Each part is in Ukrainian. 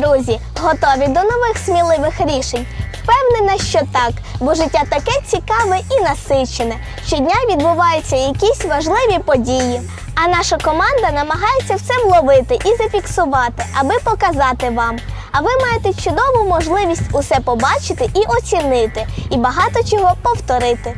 друзі, готові до нових сміливих рішень? Впевнена, що так, бо життя таке цікаве і насичене. Щодня відбуваються якісь важливі події. А наша команда намагається все вловити і зафіксувати, аби показати вам. А ви маєте чудову можливість усе побачити і оцінити, і багато чого повторити.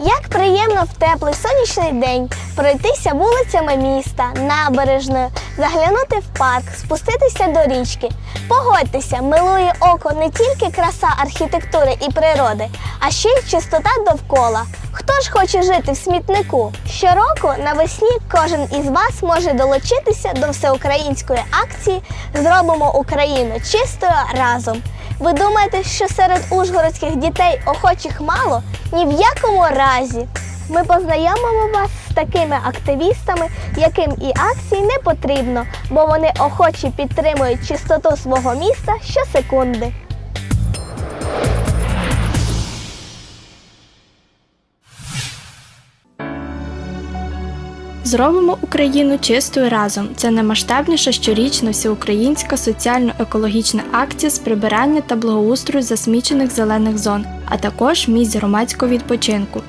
Як приємно в теплий сонячний день пройтися вулицями міста, набережною, заглянути в парк, спуститися до річки. Погодьтеся, милує око не тільки краса архітектури і природи, а ще й чистота довкола. Хто ж хоче жити в смітнику? Щороку навесні кожен із вас може долучитися до всеукраїнської акції Зробимо Україну чистою разом. Ви думаєте, що серед ужгородських дітей охочих мало? Ні в якому разі. Ми познайомимо вас з такими активістами, яким і акції не потрібно, бо вони охочі підтримують чистоту свого міста щосекунди. Зробимо Україну чистою разом. Це наймасштабніша щорічна всеукраїнська соціально-екологічна акція з прибирання та благоустрою засмічених зелених зон, а також місць громадського відпочинку.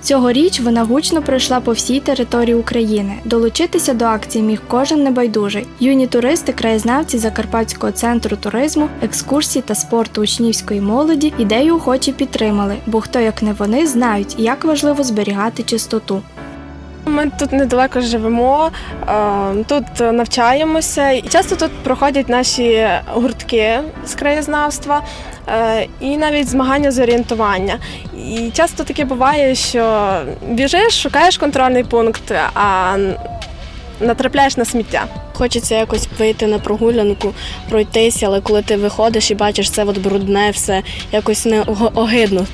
Цьогоріч вона гучно пройшла по всій території України. Долучитися до акції міг кожен небайдужий. Юні туристи, краєзнавці Закарпатського центру туризму, екскурсій та спорту учнівської молоді ідею охочі підтримали, бо хто як не вони знають, як важливо зберігати чистоту. Ми тут недалеко живемо, е, тут навчаємося, і часто тут проходять наші гуртки з краєзнавства е, і навіть змагання з орієнтування. І часто таке буває, що біжиш, шукаєш контрольний пункт, а натрапляєш на сміття. Хочеться якось вийти на прогулянку, пройтися, але коли ти виходиш і бачиш це от брудне, все якось не огидно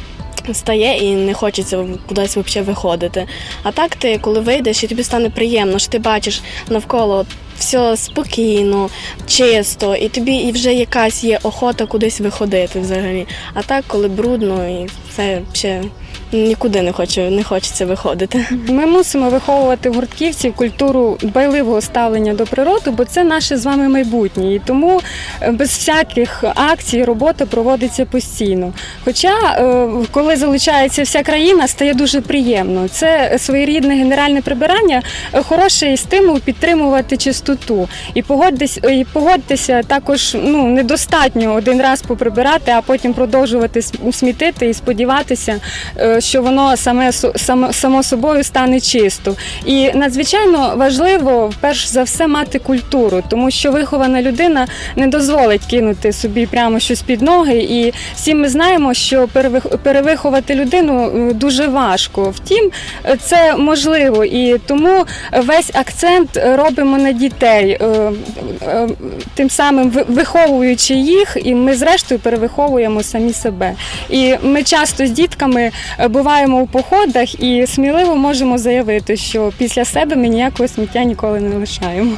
стає і не хочеться кудись взагалі виходити. А так ти, коли вийдеш, і тобі стане приємно, що ти бачиш навколо все спокійно, чисто, і тобі і вже якась є охота кудись виходити взагалі. А так, коли брудно, і це ще нікуди не хочу, не хочеться виходити. Ми мусимо виховувати в гуртківців культуру дбайливого ставлення до природи, бо це наше з вами майбутнє. І тому е, без всяких акцій робота проводиться постійно. Хоча, е, коли залучається вся країна, стає дуже приємно. Це своєрідне генеральне прибирання, е, хороший стимул підтримувати чистоту. І погодьтесь, і погодьтеся також ну, недостатньо один раз поприбирати, а потім продовжувати см- смітити і сподіватися, що воно саме само, само собою стане чисто. І надзвичайно важливо перш за все мати культуру, тому що вихована людина не дозволить кинути собі прямо щось під ноги. І всі ми знаємо, що перевиховати людину е, дуже важко. Втім, це можливо, і тому весь акцент робимо на дітей, е, е, тим самим виховуючи їх, і ми зрештою перевиховуємо самі себе. І ми часто з дітками буваємо у походах і сміливо можемо заявити, що після себе ми ніякого сміття ніколи не лишаємо.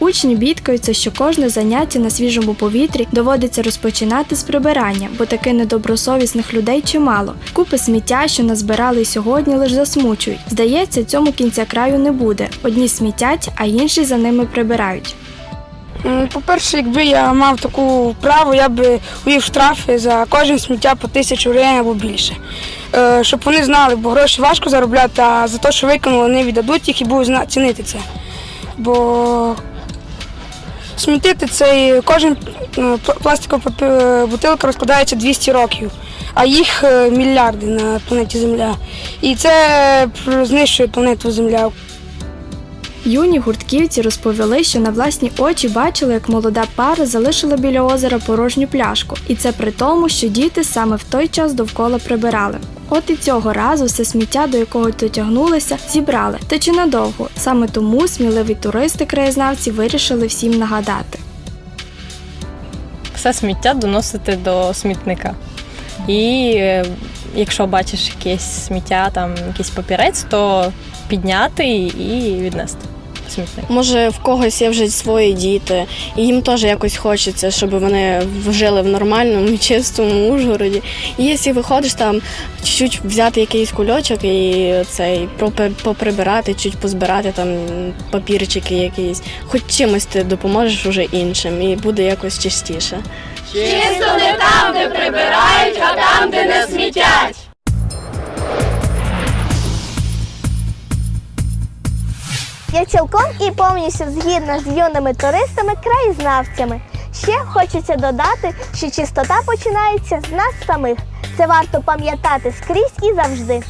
Учні бідкаються, що кожне заняття на свіжому повітрі доводиться розпочинати з прибирання, бо таки недобросовісних людей чимало. Купи сміття, що назбирали сьогодні, лише засмучують. Здається, цьому кінця краю не буде. Одні смітять, а інші за ними прибирають. По-перше, якби я мав таку право, я би увів штрафи за кожен сміття по тисячу гривень або більше. Е, Щоб вони знали, бо гроші важко заробляти, а за те, що викинули, вони віддадуть їх і будуть цінити це. Бо смітити цей кожен е, пластикова бутилка розкладається 200 років, а їх е, мільярди на планеті Земля. І це е, знищує планету Земля. Юні гуртківці розповіли, що на власні очі бачили, як молода пара залишила біля озера порожню пляшку, і це при тому, що діти саме в той час довкола прибирали. От і цього разу все сміття, до якого дотягнулися, зібрали. Та чи надовго? Саме тому сміливі туристи-краєзнавці вирішили всім нагадати. все сміття доносити до смітника. І е, якщо бачиш якесь сміття, там якийсь папірець, то підняти і віднести. Смітник. Може, в когось є вже свої діти, і їм теж якось хочеться, щоб вони жили в нормальному, чистому Ужгороді. І якщо виходиш там, чуть-чуть взяти якийсь кульочок і цей пропи- поприбирати, чуть позбирати там папірчики якісь, хоч чимось ти допоможеш уже іншим, і буде якось чистіше. Я цілком і повністю згідна з юними туристами, краєзнавцями. Ще хочеться додати, що чистота починається з нас самих. Це варто пам'ятати скрізь і завжди.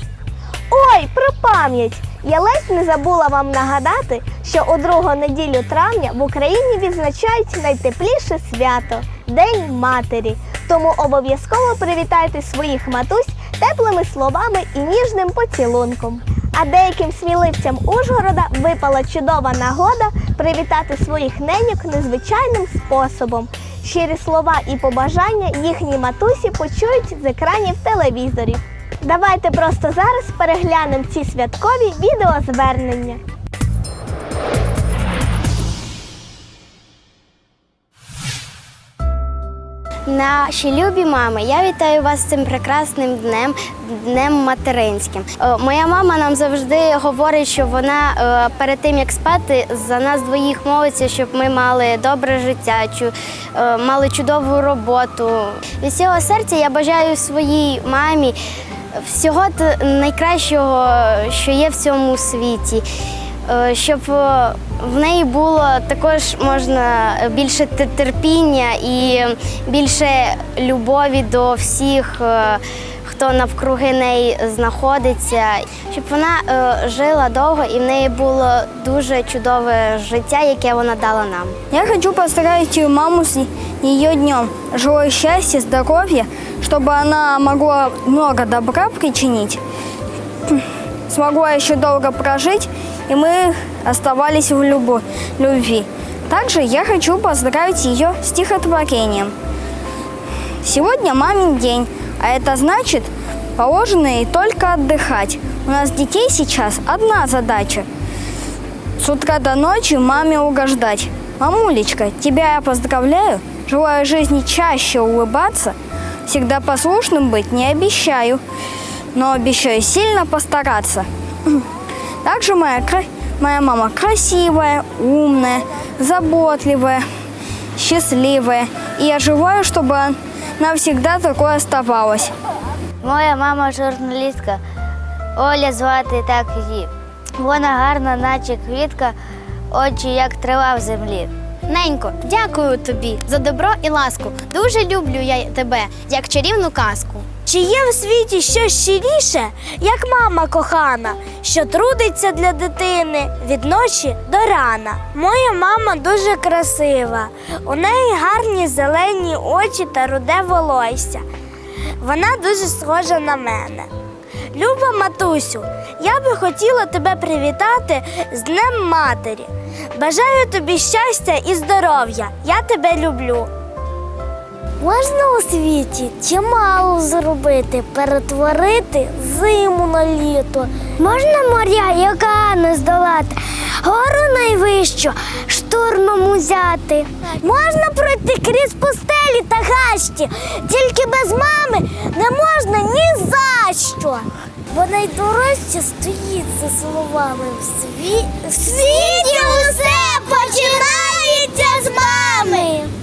Ой, про пам'ять! Я ледь не забула вам нагадати, що у другу неділю травня в Україні відзначають найтепліше свято День Матері. Тому обов'язково привітайте своїх матусь теплими словами і ніжним поцілунком. А деяким сміливцям Ужгорода випала чудова нагода привітати своїх неньок незвичайним способом. Щирі слова і побажання їхні матусі почують з екранів телевізорів. Давайте просто зараз переглянемо ці святкові відеозвернення. Наші любі мами, я вітаю вас цим прекрасним днем, днем материнським. Е, Моя мама нам завжди говорить, що вона е, перед тим як спати за нас двоїх молиться, щоб ми мали добре життя, е, мали чудову роботу. Від цього серця я бажаю своїй мамі всього найкращого, що є в цьому світі. Е, щоб е, в неї було також можна більше те- терпіння і більше любові до всіх, е, хто навкруги неї знаходиться, щоб вона жила довго і в неї було дуже чудове життя, яке вона дала нам. Я хочу поздравить маму с ее днем. Желаю счастья, здоровья, чтобы она могла много добра причинить, смогла еще долго прожить, и мы оставались в любо- любви. Также я хочу поздравить ее стихотворением. Сегодня мамин день, а это значит, положено ей только отдыхать. У нас детей сейчас одна задача с утра до ночи маме угождать. Мамулечка, тебя я поздравляю. Желаю жизни чаще улыбаться. Всегда послушным быть не обещаю, но обещаю сильно постараться. Также моя, моя мама красивая, умная, заботливая, счастливая. И я желаю, чтобы она всегда такой оставалась. Моя мама журналістка. Оля звати так її. Вона гарна, наче квітка, очі як трава в землі. Ненько, дякую тобі за добро і ласку. Дуже люблю я тебе, як чарівну казку. Чи є в світі щось щиріше, як мама кохана, що трудиться для дитини від ночі до рана? Моя мама дуже красива. У неї гарні зелені очі та руде волосся. Вона дуже схожа на мене. Люба матусю, я би хотіла тебе привітати з Днем Матері. Бажаю тобі щастя і здоров'я. Я тебе люблю. Можна у світі чимало зробити, перетворити зиму на літо. Можна моря, яка не здолати, гору найвищу штурмом узяти. Можна пройти крізь пустелі та гащі, тільки без мами не можна ні за що. Бо найдорожче стоїть за словами в світі. В світі усе починається з мами.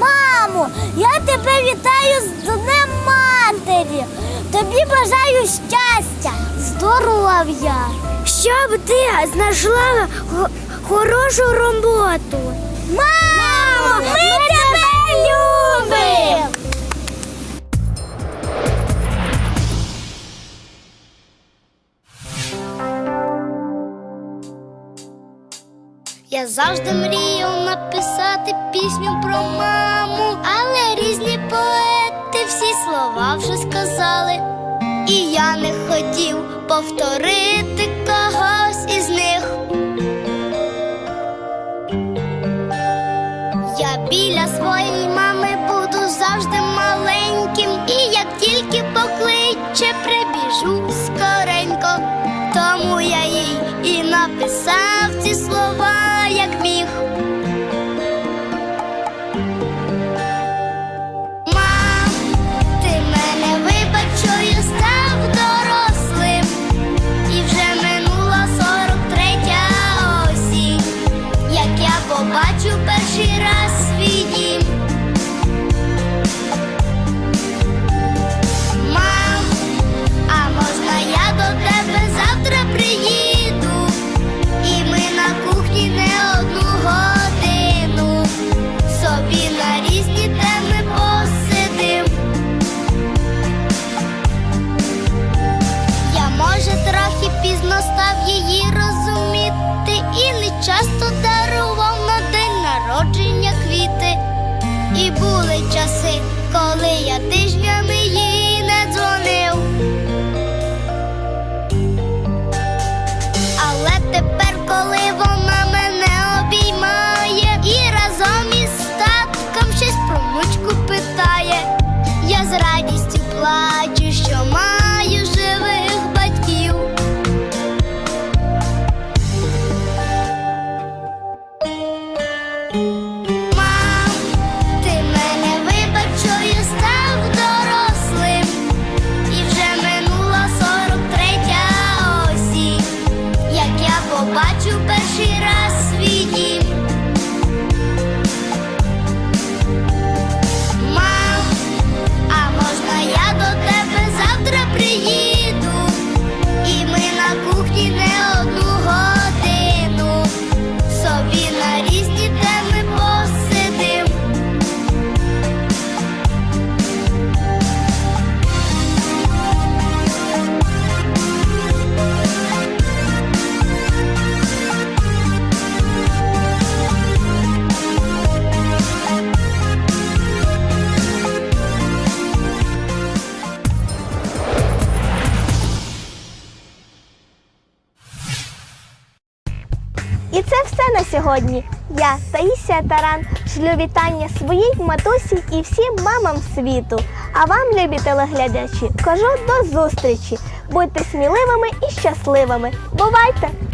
Мамо, я тебе вітаю з Днем Матері. Тобі бажаю щастя, здоров'я, щоб ти знайшла хорошу роботу. Мамо, ми, тебе любимо! Я завжди мріяв написати пісню про маму, слова вже сказали. І я не хотів повторити когось із них. Я біля своєї мами буду завжди маленьким, і як тільки покличе, прибіжу скоренько. Тому я їй і написав ці слова. І були часи, коли я тижнями їв. сьогодні я, Таїсія Таран, шлю вітання своїй матусі і всім мамам світу. А вам, любі телеглядачі, кажу до зустрічі. Будьте сміливими і щасливими. Бувайте!